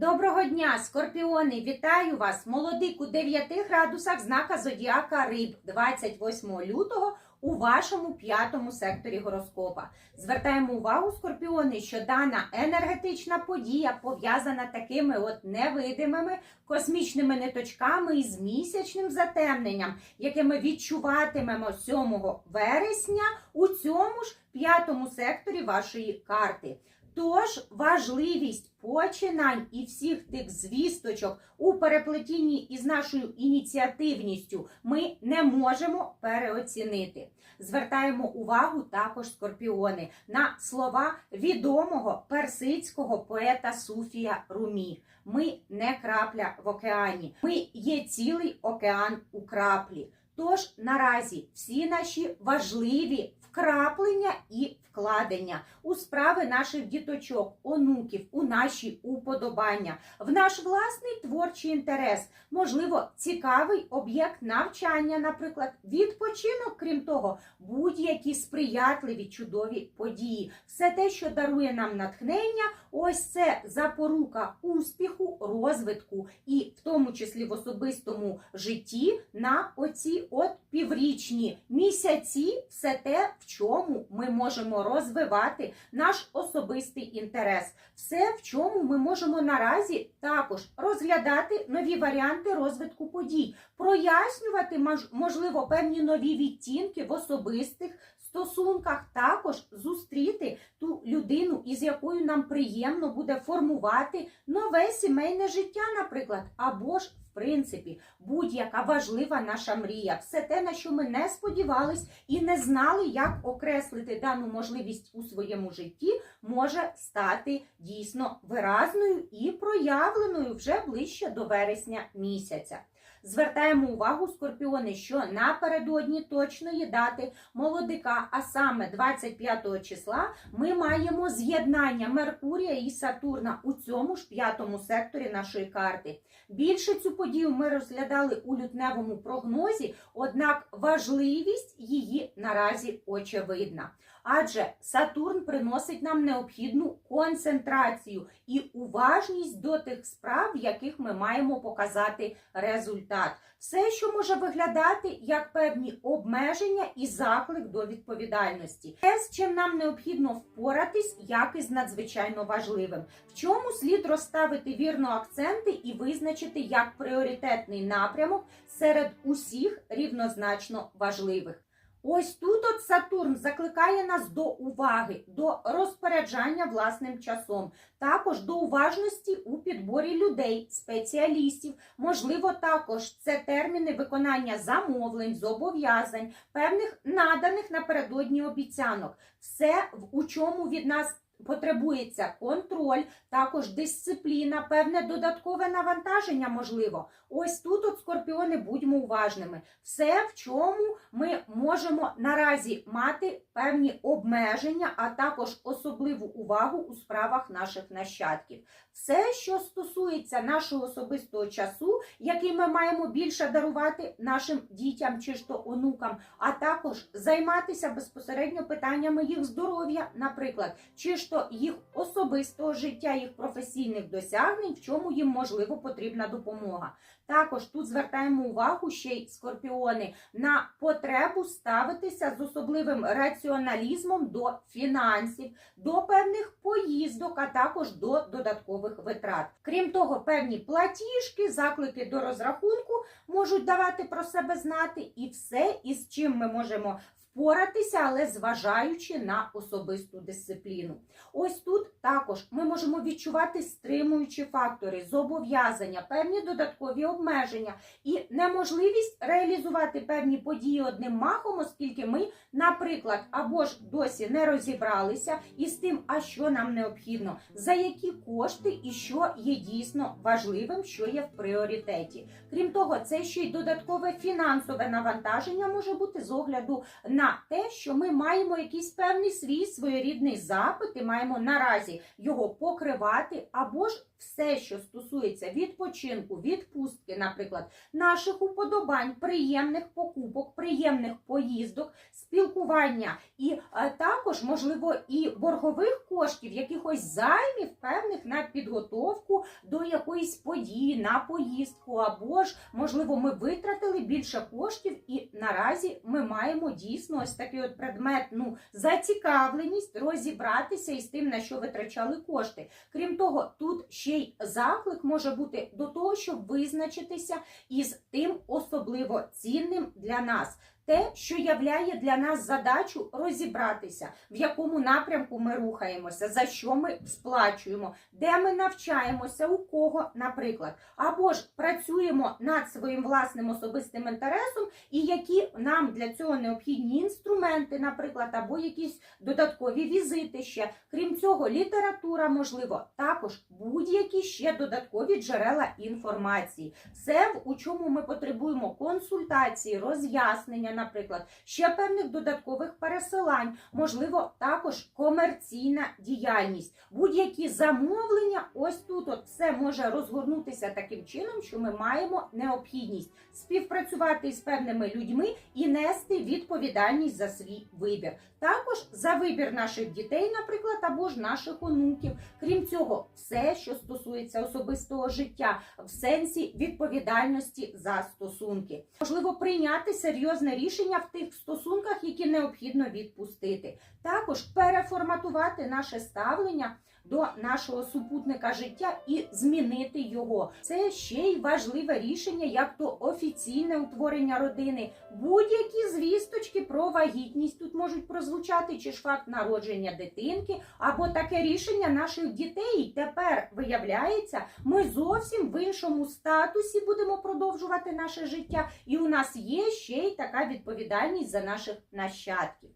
Доброго дня, скорпіони! Вітаю вас! Молодик у 9 градусах знака Зодіака Риб 28 лютого у вашому п'ятому секторі гороскопа. Звертаємо увагу, скорпіони, що дана енергетична подія пов'язана такими от невидимими космічними ниточками із місячним затемненням, яке ми відчуватимемо 7 вересня у цьому ж п'ятому секторі вашої карти. Тож важливість починань і всіх тих звісточок у переплетінні із нашою ініціативністю ми не можемо переоцінити. Звертаємо увагу також скорпіони на слова відомого персидського поета Суфія Румі. Ми не крапля в океані, ми є цілий океан у краплі. Тож наразі всі наші важливі вкраплення і вкладення у справи наших діточок, онуків, у наші уподобання, в наш власний творчий інтерес, можливо, цікавий об'єкт навчання, наприклад, відпочинок, крім того, будь-які сприятливі чудові події, все те, що дарує нам натхнення, ось це запорука успіху, розвитку і в тому числі в особистому житті на оці от піврічні місяці, все те, в чому ми можемо розвивати наш особистий інтерес, все, в чому ми можемо наразі також розглядати нові варіанти розвитку подій, прояснювати можливо певні нові відтінки в особистих стосунках, також зустріти ту людину, із якою нам приємно буде формувати нове сімейне життя, наприклад, або ж в принципі будь-яка важлива наша мрія, все те, на що ми не сподівались і не знали, як окреслити дану можливість у своєму житті, може стати дійсно виразною і проявленою вже ближче до вересня місяця. Звертаємо увагу, скорпіони, що напередодні точної дати молодика, а саме 25 числа, ми маємо з'єднання Меркурія і Сатурна у цьому ж п'ятому секторі нашої карти. Більше цю подію ми розглядали у лютневому прогнозі, однак важливість її наразі очевидна. Адже Сатурн приносить нам необхідну концентрацію і уважність до тих справ, в яких ми маємо показати результат. Все, що може виглядати як певні обмеження і заклик до відповідальності. Те, з чим нам необхідно впоратись, як із надзвичайно важливим, в чому слід розставити вірно акценти і визначити як пріоритетний напрямок серед усіх рівнозначно важливих. Ось тут от Сатурн закликає нас до уваги, до розпоряджання власним часом, також до уважності у підборі людей, спеціалістів. Можливо, також це терміни виконання замовлень, зобов'язань, певних наданих напередодні обіцянок. Все, у чому від нас потребується контроль, також дисципліна, певне додаткове навантаження, можливо. Ось тут, от скорпіони, будьмо уважними. Все, в чому ми можемо наразі мати певні обмеження, а також особливу увагу у справах наших нащадків. Все, що стосується нашого особистого часу, який ми маємо більше дарувати нашим дітям чи ж то онукам, а також займатися безпосередньо питаннями їх здоров'я, наприклад, чи ж то їх особистого життя, їх професійних досягнень, в чому їм можливо потрібна допомога. Також тут звертаємо увагу ще й скорпіони на потребу ставитися з особливим раціоналізмом до фінансів, до певних поїздок, а також до додаткових витрат. Крім того, певні платіжки, заклики до розрахунку можуть давати про себе знати, і все, із чим ми можемо впоратися, але зважаючи на особисту дисципліну. Ось тут також ми можемо відчувати стримуючі фактори, зобов'язання, певні додаткові обмеження і неможливість реалізувати певні події одним махом, оскільки ми, наприклад, або ж досі не розібралися із тим, а що нам необхідно, за які кошти і що є дійсно важливим, що є в пріоритеті. Крім того, це ще й додаткове фінансове навантаження може бути з огляду на те, що ми маємо якийсь певний свій своєрідний запит і маємо наразі його покривати або ж все, що стосується відпочинку, відпустки, наприклад, наших уподобань, приємних покупок, приємних поїздок, спілкування і е, також, можливо, і боргових коштів, якихось займів певних на підготовку до якоїсь події, на поїздку, або ж, можливо, ми витратили більше коштів, і наразі ми маємо дійсно ось такий от предмет, ну, зацікавленість розібратися із тим, на що витрачали кошти. Крім того, тут ще й заклик може бути до того, щоб визначитися із тим особливо цінним для нас. Те, що являє для нас задачу розібратися, в якому напрямку ми рухаємося, за що ми сплачуємо, де ми навчаємося, у кого, наприклад, або ж працюємо над своїм власним особистим інтересом, і які нам для цього необхідні інструменти, наприклад, або якісь додаткові візити ще. Крім цього, література, можливо, також будь-які ще додаткові джерела інформації. Все, у чому ми потребуємо консультації, роз'яснення, наприклад, ще певних додаткових пересилань, можливо, також комерційна діяльність. Будь-які замовлення, ось тут от все може розгорнутися таким чином, що ми маємо необхідність співпрацювати з певними людьми і нести відповідальність за свій вибір. Також за вибір наших дітей, наприклад, або ж наших онуків. Крім цього, все, що стосується особистого життя, в сенсі відповідальності за стосунки, можливо, прийняти серйозне рішення в тих стосунках, які необхідно відпустити. Також переформатувати наше ставлення до нашого супутника життя і змінити його. Це ще й важливе рішення, як то офіційне утворення родини. Будь-які звісточки про вагітність тут можуть прозвучати, чи ж факт народження дитинки, або таке рішення наших дітей. Тепер виявляється, ми зовсім в іншому статусі будемо продовжувати наше життя, і у нас є ще й така відповідальність за наших нащадків.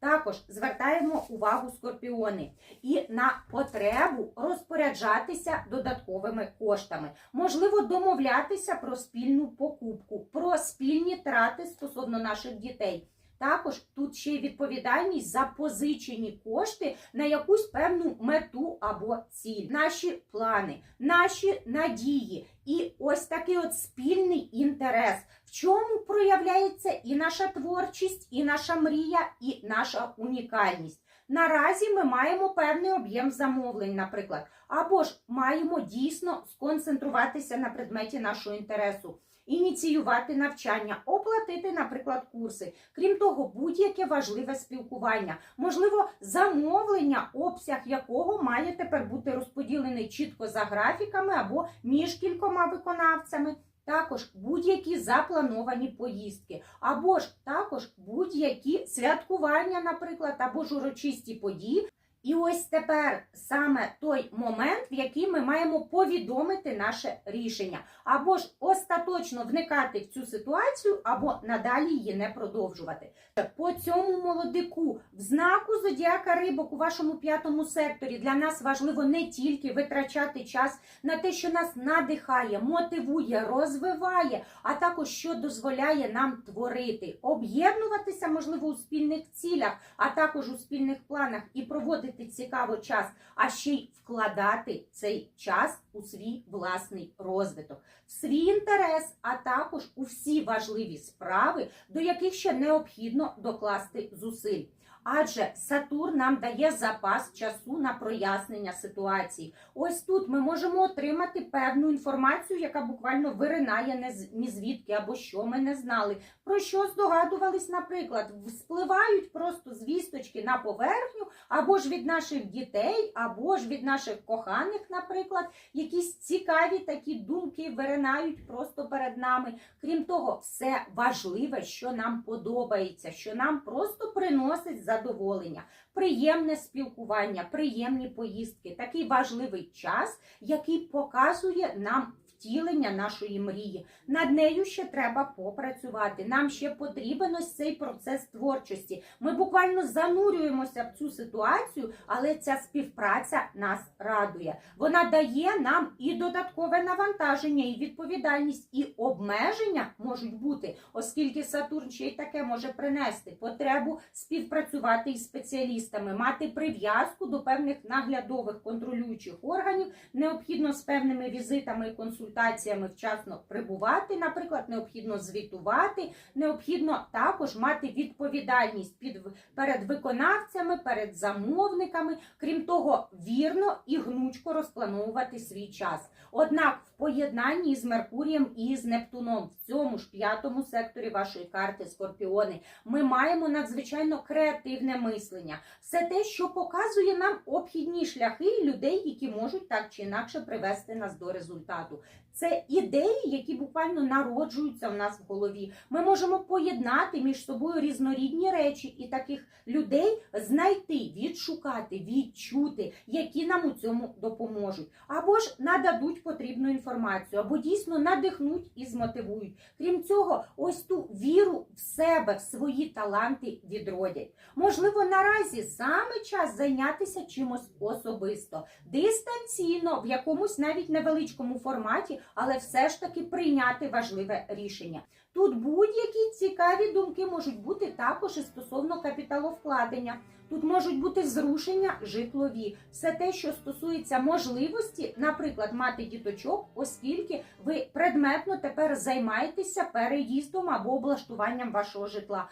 Також звертаємо увагу скорпіони і на потребу розпоряджатися додатковими коштами, можливо, домовлятися про спільну покупку, про спільні трати стосовно наших дітей. Також тут ще й відповідальність за позичені кошти на якусь певну мету або ціль, наші плани, наші надії, і ось такий от спільний інтерес, в чому проявляється і наша творчість, і наша мрія, і наша унікальність. Наразі ми маємо певний об'єм замовлень, наприклад, або ж маємо дійсно сконцентруватися на предметі нашого інтересу, ініціювати навчання, оплатити, наприклад, курси. Крім того, будь-яке важливе спілкування, можливо, замовлення, обсяг якого має тепер бути розподілений чітко за графіками або між кількома виконавцями. Також будь-які заплановані поїздки, або ж також будь-які святкування, наприклад, або ж урочисті події. І ось тепер саме той момент, в який ми маємо повідомити наше рішення, або ж остаточно вникати в цю ситуацію, або надалі її не продовжувати. По цьому молодику в знаку зодіака рибок у вашому п'ятому секторі для нас важливо не тільки витрачати час на те, що нас надихає, мотивує, розвиває, а також що дозволяє нам творити, об'єднуватися, можливо, у спільних цілях, а також у спільних планах і проводити цікаво час, а ще й вкладати цей час у свій власний розвиток, в свій інтерес, а також у всі важливі справи, до яких ще необхідно докласти зусиль. Адже Сатурн нам дає запас часу на прояснення ситуації. Ось тут ми можемо отримати певну інформацію, яка буквально виринає ні звідки, або що ми не знали. Про що здогадувались, наприклад, спливають просто звісточки на поверхню, або ж від наших дітей, або ж від наших коханих, наприклад, якісь цікаві такі думки виринають просто перед нами. Крім того, все важливе, що нам подобається, що нам просто приносить задоволення, приємне спілкування, приємні поїздки, такий важливий час, який показує нам втілення нашої мрії. Над нею ще треба попрацювати. Нам ще потрібен ось цей процес творчості. Ми буквально занурюємося в цю ситуацію, але ця співпраця нас радує. Вона дає нам і додаткове навантаження, і відповідальність, і обмеження можуть бути, оскільки Сатурн ще й таке може принести потребу співпрацювати із спеціалістами, мати прив'язку до певних наглядових контролюючих органів, необхідно з певними візитами і консультаціями вчасно прибувати, наприклад, необхідно звітувати, необхідно також мати відповідальність під перед виконавцями, перед замовниками, крім того, вірно і гнучко розплановувати свій час. Однак в поєднанні з Меркурієм і з Нептуном в цьому ж п'ятому секторі вашої карти Скорпіони ми маємо надзвичайно креативне мислення. Все те, що показує нам обхідні шляхи людей, які можуть так чи інакше привести нас до результату. Це ідеї, які буквально народжуються в нас в голові. Ми можемо поєднати між собою різнорідні речі і таких людей знайти, відшукати, відчути, які нам у цьому допоможуть, або ж нададуть потрібну інформацію, або дійсно надихнуть і змотивують. Крім цього, ось ту віру в себе, в свої таланти відродять. Можливо, наразі саме час зайнятися чимось особисто, дистанційно, в якомусь навіть невеличкому форматі, але все ж таки прийняти важливе рішення. Тут будь-які цікаві думки можуть бути також і стосовно капіталовкладення. Тут можуть бути зрушення житлові, все те, що стосується можливості, наприклад, мати діточок, оскільки ви предметно тепер займаєтеся переїздом або облаштуванням вашого житла.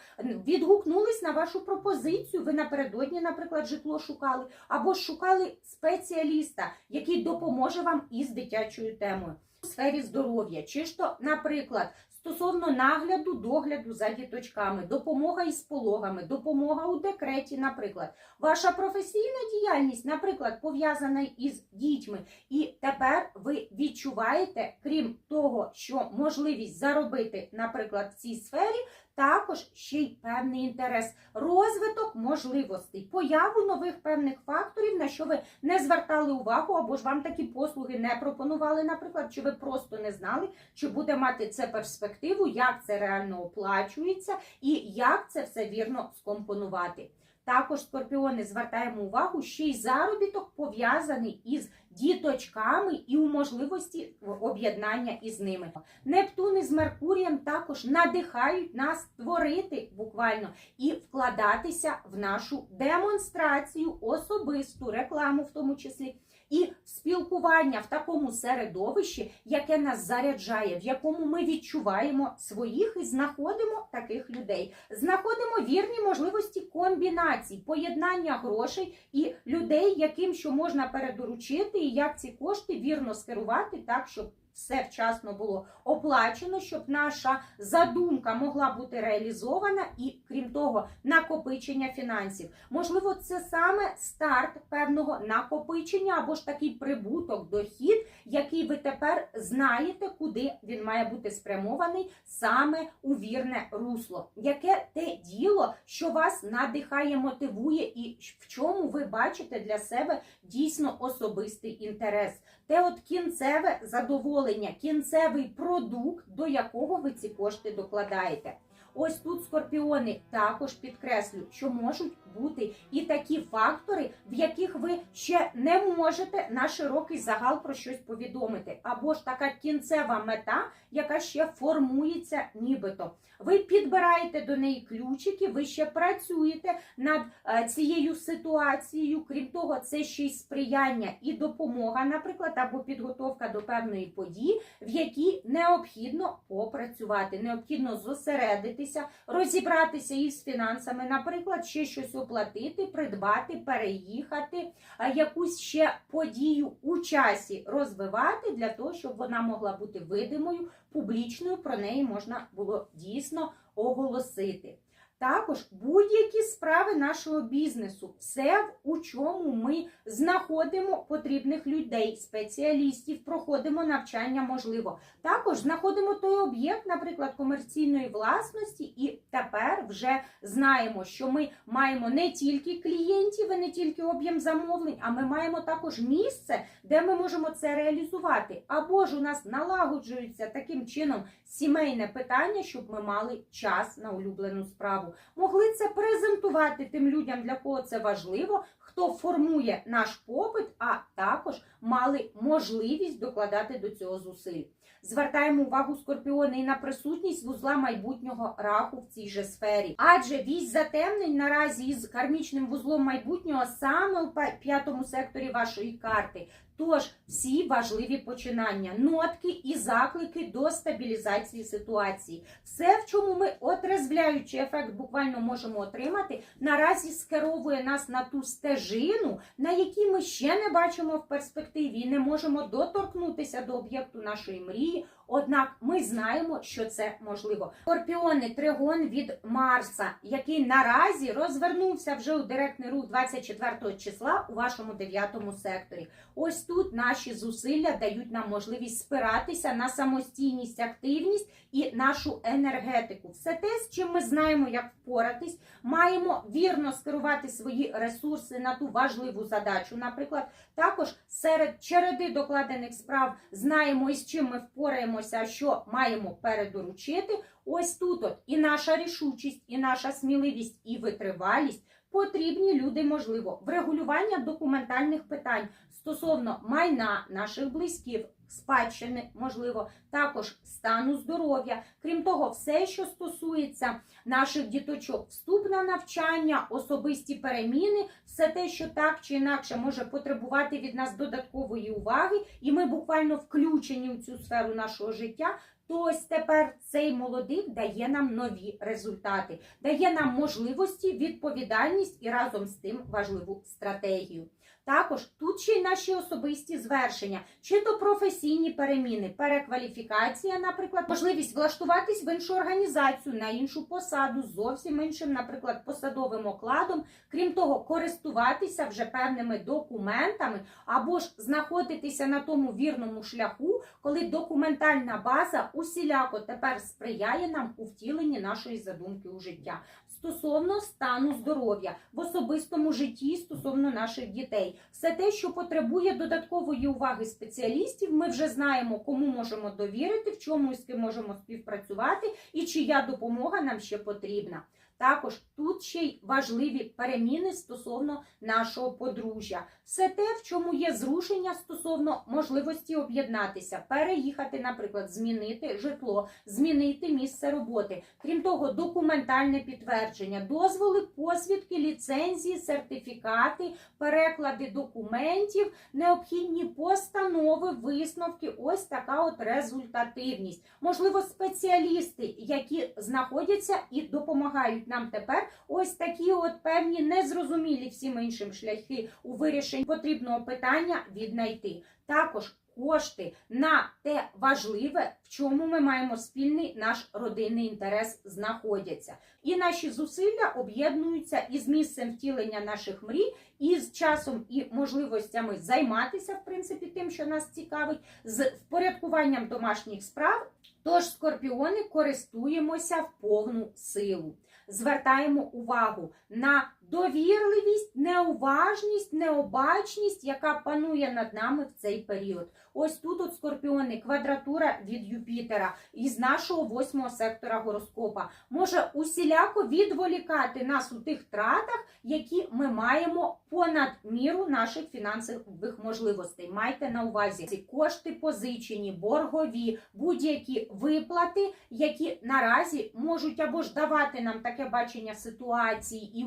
Відгукнулись на вашу пропозицію. Ви напередодні, наприклад, житло шукали, або шукали спеціаліста, який допоможе вам із дитячою темою. У сфері здоров'я, чи ж наприклад, стосовно нагляду, догляду за діточками, допомога із пологами, допомога у декреті, наприклад, ваша професійна діяльність, наприклад, пов'язана із дітьми, і тепер ви відчуваєте, крім того, що можливість заробити, наприклад, в цій сфері. Також ще й певний інтерес, розвиток можливостей, появу нових певних факторів, на що ви не звертали увагу, або ж вам такі послуги не пропонували, наприклад, чи ви просто не знали, чи буде мати це перспективу, як це реально оплачується і як це все вірно скомпонувати. Також скорпіони звертаємо увагу, ще й заробіток пов'язаний із діточками і у можливості об'єднання із ними. Нептун із Меркурієм також надихають нас творити буквально і вкладатися в нашу демонстрацію, особисту рекламу, в тому числі. І спілкування в такому середовищі, яке нас заряджає, в якому ми відчуваємо своїх і знаходимо таких людей, знаходимо вірні можливості комбінацій, поєднання грошей і людей, яким що можна передоручити, як ці кошти вірно скерувати так, щоб все вчасно було оплачено, щоб наша задумка могла бути реалізована, і крім того, накопичення фінансів. Можливо, це саме старт певного накопичення або ж такий прибуток, дохід, який ви тепер знаєте, куди він має бути спрямований саме у вірне русло. Яке те діло, що вас надихає, мотивує, і в чому ви бачите для себе дійсно особистий інтерес? Те, от кінцеве задоволення, кінцевий продукт, до якого ви ці кошти докладаєте. Ось тут скорпіони також підкреслю, що можуть бути і такі фактори, в яких ви ще не можете на широкий загал про щось повідомити, або ж така кінцева мета, яка ще формується, нібито. Ви підбираєте до неї ключики, ви ще працюєте над е, цією ситуацією. Крім того, це ще й сприяння і допомога, наприклад, або підготовка до певної події, в якій необхідно попрацювати, необхідно зосередитися, розібратися із фінансами, наприклад, ще щось оплатити, придбати, переїхати, якусь ще подію у часі розвивати для того, щоб вона могла бути видимою, публічною, про неї можна було дійсно оголосити. Також будь-які справи нашого бізнесу, все, у чому ми знаходимо потрібних людей, спеціалістів, проходимо навчання, можливо. Також знаходимо той об'єкт, наприклад, комерційної власності, і тепер вже знаємо, що ми маємо не тільки клієнтів і не тільки об'єм замовлень, а ми маємо також місце, де ми можемо це реалізувати. Або ж у нас налагоджується таким чином сімейне питання, щоб ми мали час на улюблену справу. Могли це презентувати тим людям, для кого це важливо, хто формує наш попит, а також мали можливість докладати до цього зусиль. Звертаємо увагу скорпіони і на присутність вузла майбутнього раху в цій же сфері. Адже вісь затемнень наразі із кармічним вузлом майбутнього саме у п'ятому секторі вашої карти. Тож всі важливі починання, нотки і заклики до стабілізації ситуації. Все, в чому ми отрезвляючий ефект буквально можемо отримати, наразі скеровує нас на ту стежину, на якій ми ще не бачимо в перспективі і не можемо доторкнутися до об'єкту нашої мрії. Однак ми знаємо, що це можливо. Скорпіони тригон від Марса, який наразі розвернувся вже у директний рух 24 числа у вашому дев'ятому секторі. Ось тут наші зусилля дають нам можливість спиратися на самостійність, активність і нашу енергетику. Все те, з чим ми знаємо, як впоратись, маємо вірно скерувати свої ресурси на ту важливу задачу. Наприклад, також серед череди докладених справ знаємо, із чим ми впораємося, що маємо передоручити. Ось тут от і наша рішучість, і наша сміливість, і витривалість. Потрібні люди, можливо, врегулювання документальних питань стосовно майна наших близьких, спадщини, можливо, також стану здоров'я. Крім того, все, що стосується наших діточок, вступ на навчання, особисті переміни, все те, що так чи інакше може потребувати від нас додаткової уваги, і ми буквально включені у цю сферу нашого життя. То тепер цей молодик дає нам нові результати, дає нам можливості, відповідальність і разом з тим важливу стратегію. Також тут ще й наші особисті звершення, чи то професійні переміни, перекваліфікація, наприклад, можливість влаштуватись в іншу організацію на іншу посаду зовсім іншим, наприклад, посадовим окладом. Крім того, користуватися вже певними документами або ж знаходитися на тому вірному шляху, коли документальна база усіляко тепер сприяє нам у втіленні нашої задумки у життя. Стосовно стану здоров'я в особистому житті стосовно наших дітей, все те, що потребує додаткової уваги спеціалістів, ми вже знаємо, кому можемо довірити, в чому з ким можемо співпрацювати, і чия допомога нам ще потрібна. Також тут ще й важливі переміни стосовно нашого подружжя. Все те, в чому є зрушення стосовно можливості об'єднатися, переїхати, наприклад, змінити житло, змінити місце роботи. Крім того, документальне підтвердження, дозволи, посвідки, ліцензії, сертифікати, переклади документів, необхідні постанови, висновки. Ось така от результативність. Можливо, спеціалісти, які знаходяться і допомагають нам тепер. Ось такі от певні незрозумілі всім іншим шляхи у вирішенні потрібного питання віднайти. Також кошти на те важливе, в чому ми маємо спільний наш родинний інтерес знаходяться. І наші зусилля об'єднуються із місцем втілення наших мрій, і з часом і можливостями займатися, в принципі, тим, що нас цікавить, з впорядкуванням домашніх справ. Тож, скорпіони користуємося в повну силу. Звертаємо увагу на довірливість, неуважність, необачність, яка панує над нами в цей період. Ось тут от скорпіони, квадратура від Юпітера із нашого восьмого сектора гороскопа може усіляко відволікати нас у тих тратах, які ми маємо понад міру наших фінансових можливостей. Майте на увазі ці кошти позичені, боргові, будь-які виплати, які наразі можуть або ж давати нам таке бачення ситуації і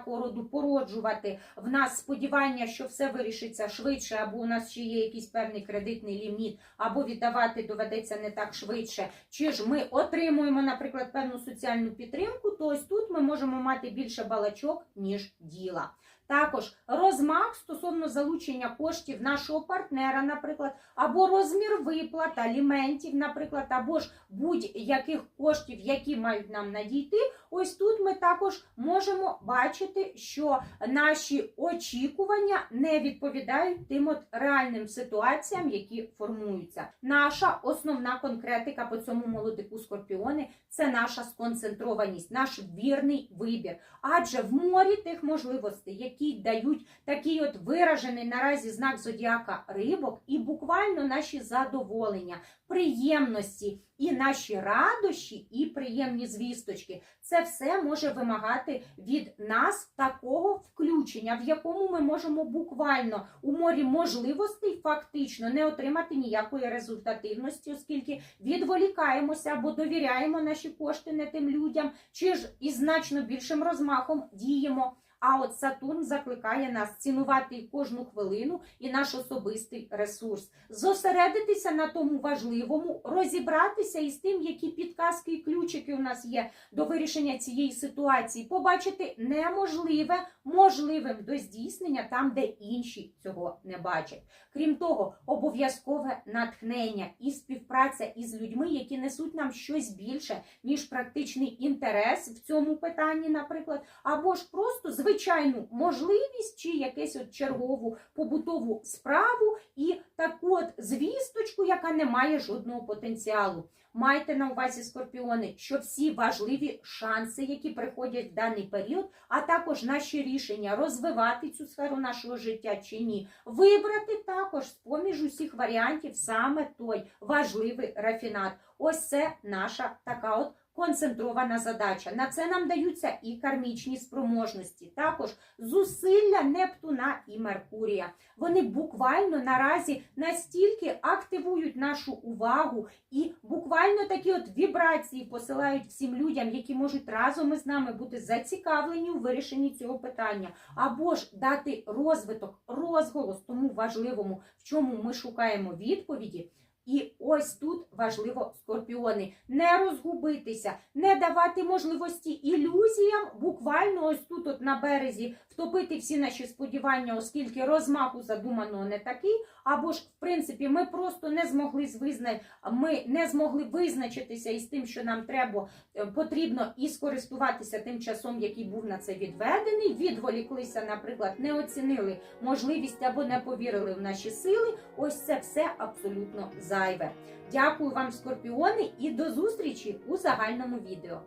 усілякого роду породжувати в нас сподівання, що все вирішиться швидше, або у нас ще є якийсь певний кредитний ліміт, або віддавати доведеться не так швидше. Чи ж ми отримуємо, наприклад, певну соціальну підтримку, то ось тут ми можемо мати більше балачок, ніж діла. Також розмах стосовно залучення коштів нашого партнера, наприклад, або розмір виплат, аліментів, наприклад, або ж будь-яких коштів, які мають нам надійти. Ось тут ми також можемо бачити, що наші очікування не відповідають тим от реальним ситуаціям, які формуються. Наша основна конкретика по цьому молодику скорпіони це наша сконцентрованість, наш вірний вибір. Адже в морі тих можливостей, які дають такий от виражений наразі знак зодіака рибок, і буквально наші задоволення, приємності і наші радощі, і приємні звісточки, це все може вимагати від нас такого включення, в якому ми можемо буквально у морі можливостей фактично не отримати ніякої результативності, оскільки відволікаємося або довіряємо наші кошти не тим людям, чи ж із значно більшим розмахом діємо. А от Сатурн закликає нас цінувати кожну хвилину і наш особистий ресурс, зосередитися на тому важливому, розібратися із тим, які підказки і ключики у нас є до вирішення цієї ситуації, побачити неможливе можливим до здійснення там, де інші цього не бачать. Крім того, обов'язкове натхнення і співпраця із людьми, які несуть нам щось більше, ніж практичний інтерес в цьому питанні, наприклад, або ж просто звичайну можливість чи якесь от чергову побутову справу і таку от звісточку, яка не має жодного потенціалу. Майте на увазі скорпіони, що всі важливі шанси, які приходять в даний період, а також наші рішення розвивати цю сферу нашого життя чи ні, вибрати також з поміж усіх варіантів саме той важливий рафінат. Ось це наша така от концентрована задача. На це нам даються і кармічні спроможності, також зусилля Нептуна і Меркурія. Вони буквально наразі настільки активують нашу увагу і буквально такі от вібрації посилають всім людям, які можуть разом із нами бути зацікавлені у вирішенні цього питання, або ж дати розвиток, розголос тому важливому, в чому ми шукаємо відповіді. І ось тут важливо скорпіони не розгубитися, не давати можливості ілюзіям, буквально ось тут, от на березі, втопити всі наші сподівання, оскільки розмаху задуманого не такий. Або ж, в принципі, ми просто не змогли звизна... ми не змогли визначитися із тим, що нам треба е, потрібно і скористуватися тим часом, який був на це відведений. Відволіклися, наприклад, не оцінили можливість або не повірили в наші сили. Ось це все абсолютно зайве. Дякую вам, скорпіони, і до зустрічі у загальному відео.